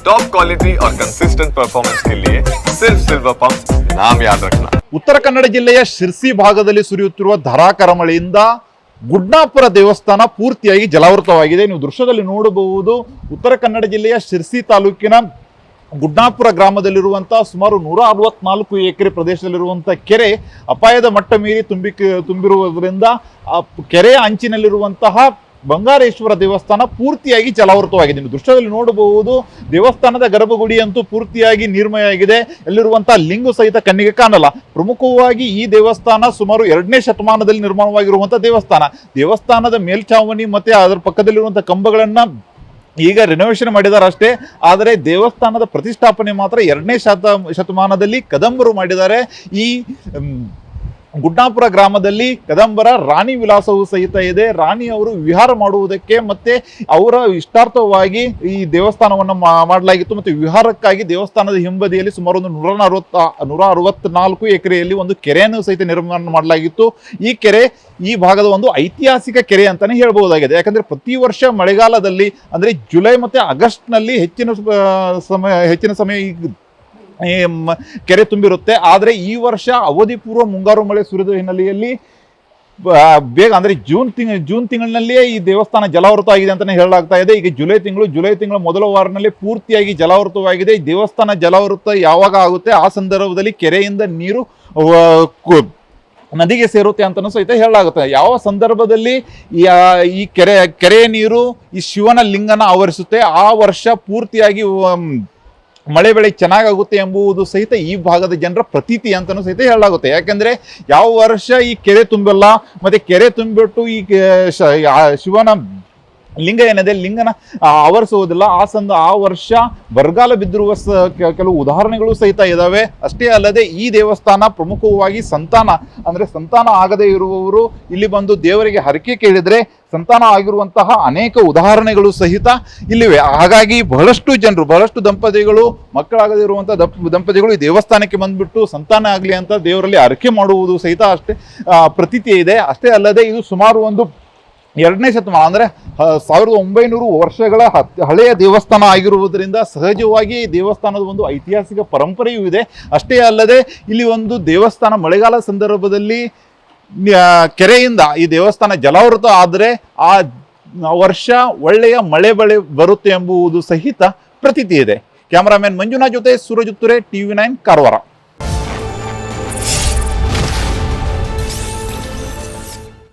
Top quality और consistent performance के लिए सिर्फ सिल्वर पंप नाम याद रखना ಉತ್ತರ ಕನ್ನಡ ಜಿಲ್ಲೆಯ ಶಿರ್ಸಿ ಭಾಗದಲ್ಲಿ ಸುರಿಯುತ್ತಿರುವ ಧಾರಾಕಾರ ಮಳೆಯಿಂದ ಗುಡ್ನಾಪುರ ದೇವಸ್ಥಾನ ಪೂರ್ತಿಯಾಗಿ ಜಲಾವೃತವಾಗಿದೆ ನೀವು ದೃಶ್ಯದಲ್ಲಿ ನೋಡಬಹುದು ಉತ್ತರ ಕನ್ನಡ ಜಿಲ್ಲೆಯ ಶಿರ್ಸಿ ತಾಲೂಕಿನ ಗುಡ್ನಾಪುರ ಗ್ರಾಮದಲ್ಲಿರುವಂತಹ ಸುಮಾರು ನೂರ ಅರವತ್ನಾಲ್ಕು ಎಕರೆ ಪ್ರದೇಶದಲ್ಲಿರುವಂತಹ ಕೆರೆ ಅಪಾಯದ ಮಟ್ಟ ಮೀರಿ ತುಂಬಿ ತುಂಬಿರುವುದರಿಂದ ಆ ಕೆರೆಯ ಅಂಚಿನಲ್ಲಿರುವಂತಹ ಬಂಗಾರೇಶ್ವರ ದೇವಸ್ಥಾನ ಪೂರ್ತಿಯಾಗಿ ಜಲಾವೃತವಾಗಿದೆ. ನೀವು ದೃಶ್ಯದಲ್ಲಿ ನೋಡಬಹುದು, ದೇವಸ್ಥಾನದ ಗರ್ಭಗುಡಿ ಅಂತೂ ಪೂರ್ತಿಯಾಗಿ ನೀರ್ಮಯ ಆಗಿದೆ ಎಲ್ಲಿರುವಂತಹ ಲಿಂಗು ಸಹಿತ ಕಣ್ಣಿಗೆ ಕಾಣಲ್ಲ. ಪ್ರಮುಖವಾಗಿ ಈ ದೇವಸ್ಥಾನ ಸುಮಾರು ಎರಡನೇ ಶತಮಾನದಲ್ಲಿ ನಿರ್ಮಾಣವಾಗಿರುವಂತಹ ದೇವಸ್ಥಾನ. ದೇವಸ್ಥಾನದ ಮೇಲ್ಛಾವಣಿ ಮತ್ತೆ ಅದರ ಪಕ್ಕದಲ್ಲಿರುವಂತಹ ಕಂಬಗಳನ್ನ ಈಗ ರಿನೋವೇಷನ್ ಮಾಡಿದ್ದಾರೆ ಅಷ್ಟೇ. ಆದರೆ ದೇವಸ್ಥಾನದ ಪ್ರತಿಷ್ಠಾಪನೆ ಮಾತ್ರ ಎರಡನೇ ಶತ ಶತಮಾನದಲ್ಲಿ ಕದಂಬರು ಮಾಡಿದ್ದಾರೆ. ಈ ಗುಡ್ಡಾಪುರ ಗ್ರಾಮದಲ್ಲಿ ಕದಂಬರ ರಾಣಿ ವಿಲಾಸವು ಸಹಿತ ಇದೆ. ರಾಣಿ ಅವರು ವಿಹಾರ ಮಾಡುವುದಕ್ಕೆ ಮತ್ತೆ ಅವರ ಇಷ್ಟಾರ್ಥವಾಗಿ ಈ ದೇವಸ್ಥಾನವನ್ನು ಮಾಡಲಾಗಿತ್ತು ಮತ್ತು ವಿಹಾರಕ್ಕಾಗಿ ದೇವಸ್ಥಾನದ ಹಿಂಬದಿಯಲ್ಲಿ ಸುಮಾರು ಒಂದು ನೂರ ಅರವತ್ತ ನೂರ ಅರವತ್ನಾಲ್ಕು ಎಕರೆಯಲ್ಲಿ ಒಂದು ಕೆರೆಯನ್ನು ಸಹಿತ ನಿರ್ಮಾಣ ಮಾಡಲಾಗಿತ್ತು. ಈ ಕೆರೆ ಈ ಭಾಗದ ಒಂದು ಐತಿಹಾಸಿಕ ಕೆರೆ ಅಂತಾನೆ ಹೇಳಬಹುದಾಗಿದೆ. ಯಾಕಂದ್ರೆ ಪ್ರತಿ ವರ್ಷ ಮಳೆಗಾಲದಲ್ಲಿ ಅಂದ್ರೆ ಜುಲೈ ಮತ್ತೆ ಆಗಸ್ಟ್ನಲ್ಲಿ ಹೆಚ್ಚಿನ ಸಮಯ ಹೆಚ್ಚಿನ ಸಮಯ ಈ ಕೆರೆ ತುಂಬಿರುತ್ತೆ. ಆದರೆ ಈ ವರ್ಷ ಅವಧಿ ಪೂರ್ವ ಮುಂಗಾರು ಮಳೆ ಸುರಿದ ಹಿನ್ನೆಲೆಯಲ್ಲಿ ಬೇಗ ಅಂದರೆ ಜೂನ್ ತಿಂಗ್, ಜೂನ್ ತಿಂಗಳಿನಲ್ಲಿಯೇ ಈ ದೇವಸ್ಥಾನ ಜಲಾವೃತ ಆಗಿದೆ ಅಂತಲೇ ಹೇಳಲಾಗ್ತಾ ಇದೆ. ಈಗ ಜುಲೈ ತಿಂಗಳು, ಜುಲೈ ತಿಂಗಳ ಮೊದಲ ವಾರನಲ್ಲಿ ಪೂರ್ತಿಯಾಗಿ ಜಲಾವೃತವಾಗಿದೆ. ಈ ದೇವಸ್ಥಾನ ಜಲಾವೃತ ಯಾವಾಗ ಆಗುತ್ತೆ? ಆ ಸಂದರ್ಭದಲ್ಲಿ ಕೆರೆಯಿಂದ ನೀರು ನದಿಗೆ ಸೇರುತ್ತೆ ಅಂತಲೂ ಸಹಿತ ಹೇಳಲಾಗುತ್ತೆ. ಯಾವ ಸಂದರ್ಭದಲ್ಲಿ ಈ ಕೆರೆ ಕೆರೆಯ ನೀರು ಈ ಶಿವನ ಲಿಂಗನ ಆವರಿಸುತ್ತೆ? ಆ ವರ್ಷ ಪೂರ್ತಿಯಾಗಿ ಮಳೆ ಬೆಳೆ ಚೆನ್ನಾಗಾಗುತ್ತೆ ಎಂಬುದು ಸಹಿತ ಈ ಭಾಗದ ಜನರ ಪ್ರತೀತಿ ಅಂತಲೂ ಸಹಿತ ಹೇಳಲಾಗುತ್ತೆ. ಯಾಕಂದ್ರೆ ಯಾವ ವರ್ಷ ಈ ಕೆರೆ ತುಂಬಲ್ಲ, ಮತ್ತೆ ಕೆರೆ ತುಂಬಿಟ್ಟು ಈ ಶಿವನ ಲಿಂಗ ಏನಿದೆ? ಲಿಂಗನ ಆವರಿಸುವುದಿಲ್ಲ. ಆ ಸಂದ, ಆ ವರ್ಷ ಬರಗಾಲ ಬಿದ್ದಿರುವ ಕೆಲವು ಉದಾಹರಣೆಗಳು ಸಹಿತ ಇದ್ದಾವೆ ಅಷ್ಟೇ ಅಲ್ಲದೆ ಈ ದೇವಸ್ಥಾನ ಪ್ರಮುಖವಾಗಿ ಸಂತಾನ, ಅಂದ್ರೆ ಸಂತಾನ ಆಗದೇ ಇರುವವರು ಇಲ್ಲಿ ಬಂದು ದೇವರಿಗೆ ಹರಕೆ ಕೇಳಿದ್ರೆ ಸಂತಾನ ಆಗಿರುವಂತಹ ಅನೇಕ ಉದಾಹರಣೆಗಳು ಸಹಿತ ಇಲ್ಲಿವೆ. ಹಾಗಾಗಿ ಬಹಳಷ್ಟು ಜನರು, ಬಹಳಷ್ಟು ದಂಪತಿಗಳು ಮಕ್ಕಳಾಗದಿರುವಂತಹ ದಂಪ, ದಂಪತಿಗಳು ಈ ದೇವಸ್ಥಾನಕ್ಕೆ ಬಂದುಬಿಟ್ಟು ಸಂತಾನ ಆಗಲಿ ಅಂತ ದೇವರಲ್ಲಿ ಹರಕೆ ಮಾಡುವುದು ಸಹಿತ ಅಷ್ಟೇ ಪ್ರತೀತಿ ಇದೆ. ಅಷ್ಟೇ ಅಲ್ಲದೆ ಇದು ಸುಮಾರು ಒಂದು ಎರಡನೇ ಶತಮಾನ, ಅಂದ್ರೆ ಸಾವಿರದ ಒಂಬೈನೂರು ವರ್ಷಗಳ ಹಳೆಯ ದೇವಸ್ಥಾನ ಆಗಿರುವುದರಿಂದ ಸಹಜವಾಗಿ ಈ ದೇವಸ್ಥಾನದ ಒಂದು ಐತಿಹಾಸಿಕ ಪರಂಪರೆಯೂ ಇದೆ. ಅಷ್ಟೇ ಅಲ್ಲದೆ, ಇಲ್ಲಿ ಒಂದು ದೇವಸ್ಥಾನ ಮಳೆಗಾಲ ಸಂದರ್ಭದಲ್ಲಿ ಕೆರೆಯಿಂದ ಈ ದೇವಸ್ಥಾನ ಜಲಾವೃತ ಆದರೆ, ಆ ವರ್ಷ ಒಳ್ಳೆಯ ಮಳೆ ಬಳೆ ಬರುತ್ತೆ ಎಂಬುವುದು ಸಹಿತ ಪ್ರತೀತಿ ಇದೆ. ಕ್ಯಾಮರಾಮ್ಯಾನ್ ಮಂಜುನಾಥ್ ಜೊತೆ ಸೂರಜ್ ಉತ್ತುರೆ ಟಿವಿ ನೈನ್, ಕಾರವಾರ.